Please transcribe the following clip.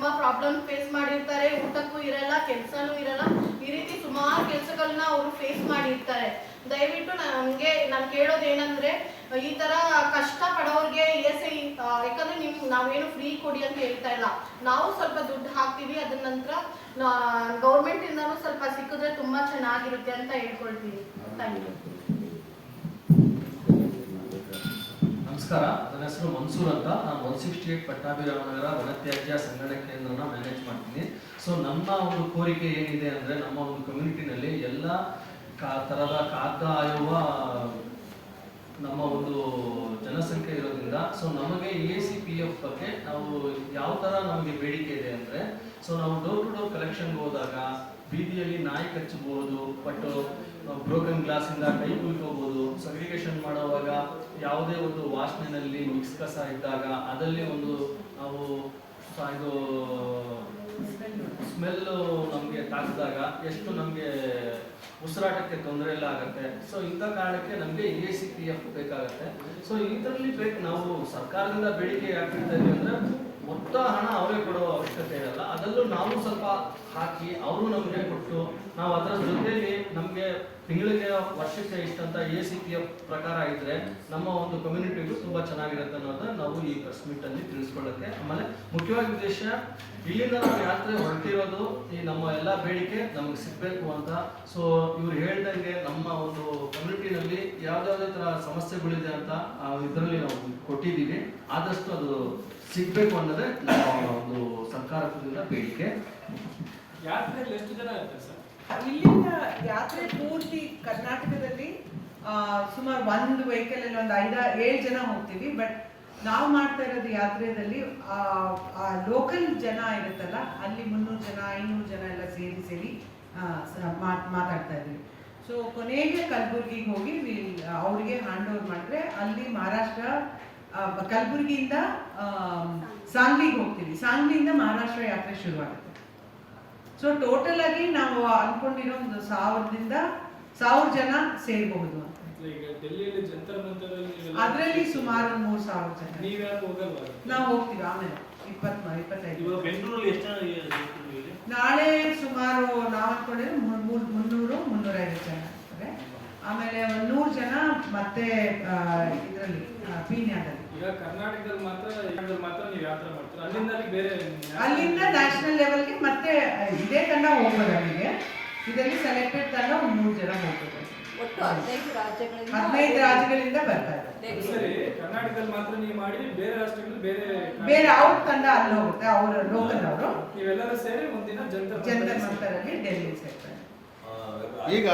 ತುಂಬಾ problem face ಮಾಡಿರ್ತಾರೆ. ಊಟಕ್ಕೂ ಇರಲ್ಲ, ಕೆಲ್ಸನೂ ಇರಲ್ಲ. ಈ ರೀತಿ ಸುಮಾರು ಕೆಲಸಗಳನ್ನ ಅವರು ಫೇಸ್ ಮಾಡಿರ್ತಾರೆ. ದಯವಿಟ್ಟು ನಮ್ಗೆ ನಾನು ಕೇಳೋದು ಏನಂದ್ರೆ ಈ ತರ ಕಷ್ಟ ಪಡೋರ್ಗೆ ಎಸ್ ಐ ಯಾಕಂದ್ರೆ ನಿಮ್, ನಾವೇನು ಫ್ರೀ ಕೊಡಿ ಅಂತ ಹೇಳ್ತಾ ಇಲ್ಲ. ನಾವು ಸ್ವಲ್ಪ ದುಡ್ಡು ಹಾಕ್ತೀವಿ, ಅದ್ರ ನಂತರ ಗೌರ್ಮೆಂಟ್ ಇಂದನೂ ಸ್ವಲ್ಪ ಸಿಕ್ಕಿದ್ರೆ ತುಂಬಾ ಚೆನ್ನಾಗಿರುತ್ತೆ ಅಂತ ಹೇಳ್ಕೊಳ್ತೀವಿ ಥ್ಯಾಂಕ್ ಯು ನಮಸ್ಕಾರ. ನನ್ನ ಹೆಸರು ಮನ್ಸೂರ್ ಅಂತ. ನಾನು ಒನ್ ಸಿಕ್ಸ್ಟಿ ಏಟ್ ಪಟ್ಟಾಭಿರಾಮನಗರ ವನತ್ಯಾಜ್ಯ ಸಂಗ್ರಹಣೆ ಕೇಂದ್ರನ ಮ್ಯಾನೇಜ್ ಮಾಡ್ತೀನಿ. ಸೊ ನಮ್ಮ ಒಂದು ಕೋರಿಕೆ ಏನಿದೆ ಅಂದರೆ ನಮ್ಮ ಒಂದು ಕಮ್ಯುನಿಟಿನಲ್ಲಿ ಎಲ್ಲ ಕಾ ಥರದ ಕಾಗದ ಆಯುವ ನಮ್ಮ ಒಂದು ಜನಸಂಖ್ಯೆ ಇರೋದ್ರಿಂದ ಸೊ ನಮಗೆ ಎ ಸಿ ಪಿ ಎಫ್ ಬಗ್ಗೆ ನಾವು ಯಾವ ಥರ ನಮಗೆ ಬೇಡಿಕೆ ಇದೆ ಅಂದರೆ ಸೊ ನಾವು ಡೋರ್ ಟು ಡೋರ್ ಕಲೆಕ್ಷನ್ಗೆ ಹೋದಾಗ ಬೀದಿಯಲ್ಲಿ ನಾಯಿ ಕಚ್ಚಬಹುದು ಬಟ್ ಬ್ರೋಕನ್ ಗ್ಲಾಸಿಂದ ಕೈ ಕುಯ್ಕೋಬಹುದು ಸಗ್ರಿಗೇಷನ್ ಮಾಡುವಾಗ ಯಾವುದೇ ಒಂದು ವಾಸನೆಯಲ್ಲಿ ಮಿಕ್ಸ್ ಕಸ ಇದ್ದಾಗ ಅದರಲ್ಲಿ ಒಂದು ನಾವು ಇದು ಸ್ಮೆಲ್ಲು ನಮಗೆ ತಾಕಿದಾಗ ಎಷ್ಟು ನಮಗೆ ಉಸಿರಾಟಕ್ಕೆ ತೊಂದರೆ ಎಲ್ಲ ಆಗುತ್ತೆ. ಸೊ ಇಂಥ ಕಾರಣಕ್ಕೆ ನಮಗೆ ಎ ಸಿ ಪಿ ಎಫ್ ಬೇಕಾಗುತ್ತೆ. ಸೊ ಇದರಲ್ಲಿ ಬೇಕು ನಾವು ಸರ್ಕಾರದಿಂದ ಬೇಡಿಕೆ ಯಾಕೆ ಅಂದರೆ ಮೊತ್ತ ಹಣ ಅವರೇ ಕೊಡೋ ಅವಶ್ಯಕತೆ ಇರಲ್ಲ. ಸ್ವಲ್ಪ ಹಾಕಿ ಅವರು ನಮಗೆ ಕೊಟ್ಟು ನಾವು ಅದರ ಜೊತೆಗೆ ನಮಗೆ ತಿಂಗಳಿಗೆ ವರ್ಷಕ್ಕೆ ಇಷ್ಟಂತ ಎ ಸಿ ಪಿ ಪ್ರಕಾರ ಇದ್ರೆ ನಮ್ಮ ಒಂದು ಕಮ್ಯುನಿಟಿಗೂ ತುಂಬಾ ಚೆನ್ನಾಗಿರುತ್ತೆ ಅನ್ನೋದನ್ನ ನಾವು ಈ ಪ್ರೆಸ್ ಅಲ್ಲಿ ತಿಳಿಸ್ಕೊಳ್ಳೋಕ್ಕೆ ಆಮೇಲೆ ಮುಖ್ಯವಾಗಿ ಉದ್ದೇಶ, ಇಲ್ಲಿಂದ ನಾವು ಯಾತ್ರೆ ಹೊರಟಿರೋದು ಈ ನಮ್ಮ ಎಲ್ಲ ಬೇಡಿಕೆ ನಮಗೆ ಸಿಗ್ಬೇಕು ಅಂತ. ಸೊ ಇವ್ರು ಹೇಳ್ದಂಗೆ ನಮ್ಮ ಒಂದು ಕಮ್ಯುನಿಟಿನಲ್ಲಿ ಯಾವ್ದಾವ್ದೇ ತರ ಸಮಸ್ಯೆಗಳಿದೆ ಅಂತ ಇದರಲ್ಲಿ ನಾವು ಕೊಟ್ಟಿದ್ದೀವಿ. ಆದಷ್ಟು ಅದು ಸಿಗ್ಬೇಕು ಅನ್ನೋದೇ ನಮ್ಮ ಒಂದು ಬೇಡಿಕೆ. ಯಾತ್ರೆಯಲ್ಲಿ ಎಷ್ಟು ಜನ ಇರ್ತಾರೆ ಸರ್? ಇಲ್ಲಿಂದ ಯಾತ್ರೆ ಪೂರ್ತಿ ಕರ್ನಾಟಕದಲ್ಲಿ ಆ, ಸುಮಾರು ಒಂದು ವೆಹಿಕಲ್ ಅಲ್ಲಿ ಒಂದು ಐದ ಏಳು ಜನ ಹೋಗ್ತೀವಿ. ಬಟ್ ನಾವು ಮಾಡ್ತಾ ಇರೋದು ಯಾತ್ರೆಯಲ್ಲಿ ಲೋಕಲ್ ಜನ ಇರುತ್ತಲ್ಲ ಅಲ್ಲಿ ಮುನ್ನೂರು ಜನ ಐನೂರು ಜನ ಎಲ್ಲ ಸೇರಿ ಸೇರಿ ಮಾತಾಡ್ತಾ ಇದ್ದೀವಿ. ಸೊ ಕೊನೆಗೆ ಕಲಬುರ್ಗಿಗೆ ಹೋಗಿ ಅವ್ರಿಗೆ ಹ್ಯಾಂಡ್ ಓವರ್ ಮಾಡಿದ್ರೆ ಅಲ್ಲಿ ಮಹಾರಾಷ್ಟ್ರ ಕಲಬುರ್ಗಿಯಿಂದ ಸಾಂಗ್ಲಿಗೆ ಹೋಗ್ತೀವಿ. ಸಾಂಗ್ಲಿಯಿಂದ ಮಹಾರಾಷ್ಟ್ರ ಯಾತ್ರೆ ಶುರುವಾಗುತ್ತೆ. ಸೊ ಟೋಟಲ್ ಆಗಿ ನಾವು ಅನ್ಕೊಂಡಿರೋ ಒಂದು ಸಾವಿರದಿಂದ ಸಾವಿರ ಜನ ಸೇರಬಹುದು ಅಂತ. ಅದರಲ್ಲಿ ಸುಮಾರು ಒಂದು ಮೂರು ಸಾವಿರ ಜನ. ಹೋಗಲ್ವಾ? ನಾವು ಹೋಗ್ತೀವಿ ಆಮೇಲೆ ಇಪ್ಪತ್ ಇಪ್ಪತ್ತೈದು. ಇವಾಗ ಬೆಂಗಳೂರಲ್ಲಿ ಎಷ್ಟು ಜನ ಇರ್ತಾರೆ? ನಾಳೆ ಸುಮಾರು ನಾವು ಅನ್ಕೊಂಡಿರೋ ಮುನ್ನೂರು ಮುನ್ನೂರೈವತ್ತು ಜನ ಆಮೇಲೆ ಒಂದು ನೂರು ಜನ ಮತ್ತೆ ಇದರಲ್ಲಿ ಪೀಣ್ಯದಲ್ಲಿ. ಈಗ ಕರ್ನಾಟಕದಲ್ಲಿ ಮಾತ್ರ ಕರ್ನಾಟಕದಲ್ಲಿ ಮಾತ್ರ ನೀವು ಯಾತ್ರೆ ಮಾಡ್ತೀರಾ? ಅಲ್ಲಿಂದ ಅಲ್ಲಿ ಬೇರೆ ಅಲ್ಲಿಂದ ನ್ಯಾಷನಲ್ ಲೆವೆಲ್ಗೆ ಮತ್ತೆ ಇದೇ ತಂಡ ಹೋಗ್ಬೋದು ಅಲ್ಲಿಗೆ. ಇದರಲ್ಲಿ ಸೆಲೆಕ್ಟೆಡ್ ತಂಡ ಒಂದು ಮೂರು ಜನ ಹೋಗ್ಬೋದು. ಒಟ್ಟು ಹದಿನೈದು ರಾಜ್ಯಗಳಿಂದ ಹದಿನೈದು ರಾಜ್ಯಗಳಿಂದ ಬರ್ತಾ ಇದ್ದಾರೆ ಸರಿ ಕರ್ನಾಟಕದಲ್ಲಿ ಮಾತ್ರ ನೀವು ಮಾಡಿ ಬೇರೆ ರಾಷ್ಟ್ರಗಳು ಬೇರೆ ಬೇರೆ ಅವ್ರ ತಂಡ ಅಲ್ಲಿ ಹೋಗುತ್ತೆ ಅವ್ರ ಲೋಕಲ್ ಅವರು. ನೀವೆಲ್ಲರೂ ಸೇರಿ ಒಂದಿನ ಜನತಾ ಜನತಾ ಮಂತರಲ್ಲಿ ಡೆಲ್ಲಿ ಸೇರ್ತಾರೆ. ಈಗ